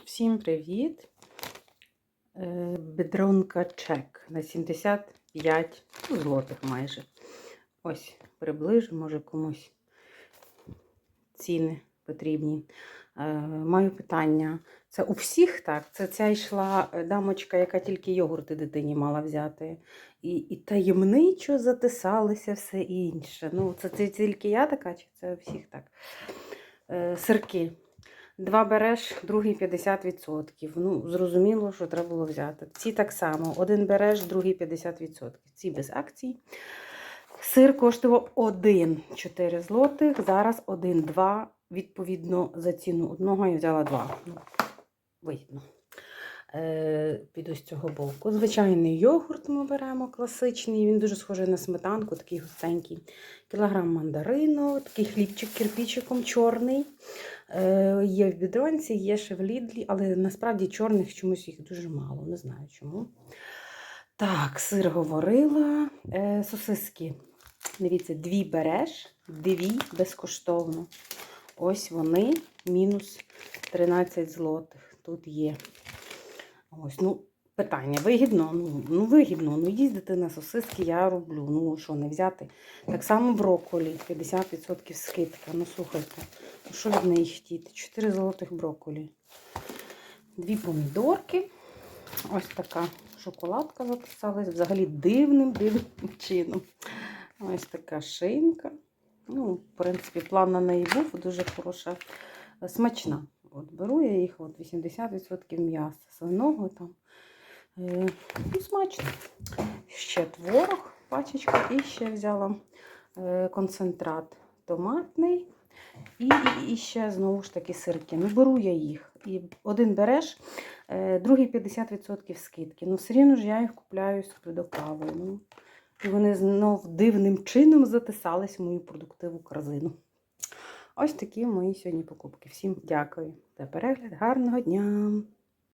Всім привіт! Е, Бедронка чек на 75 ну, злотих майже. Ось, приближу, може комусь ціни потрібні. Е, Маю питання. Це у всіх так? Це ця йшла е, дамочка, яка тільки йогурти дитині мала взяти. І, і таємничо затисалося все інше. Ну, це, це тільки я така, чи це у всіх так? Сирки. Два береш, другий 50%. Ну, зрозуміло, що треба було взяти. Ці так само. Один береш, другий 50%. Ці без акцій. Сир коштував 1,4 злотих, зараз 1,2. Відповідно, за ціну одного я взяла два. Ну, вигідно. Е, піду з цього боку. Звичайний йогурт ми беремо класичний. Він дуже схожий на сметанку, такий густенький. Кілограм мандарину, такий хлібчик кирпічиком чорний. Е, є в бідронці, є ще в лідлі, але насправді чорних чомусь їх дуже мало, не знаю чому. Так, сир говорила. Е, сосиски. Дивіться, дві береш, дві безкоштовно. Ось вони, мінус 13 злотих. Тут є. Ось, ну, питання. Вигідно? Ну, ну вигідно. Ну, їздити на сосиски я роблю. Ну, що, не взяти. Так само брокколі, 50% скидка. Ну, слухайте, ну, що від неї хотіти? 4 золотих брокколі. Дві помідорки. Ось така шоколадка записалась. Взагалі дивним, дивним чином. Ось така шинка. Ну, в принципі, план на неї був дуже хороша, смачна. От беру я їх, от 80% м'яса, свиного там. Е, ну, смачно. Ще творог, пачечка, і ще взяла е, концентрат томатний. І, і, і ще знову ж таки сирки. Ну, беру я їх. І один береш, е, другий 50% скидки. Ну, все рівно ж я їх купляю сюди до кави. Ну, і вони знов дивним чином затисались в мою продуктиву корзину. Ось такі мої сьогодні покупки. Всім дякую за перегляд. Гарного дня!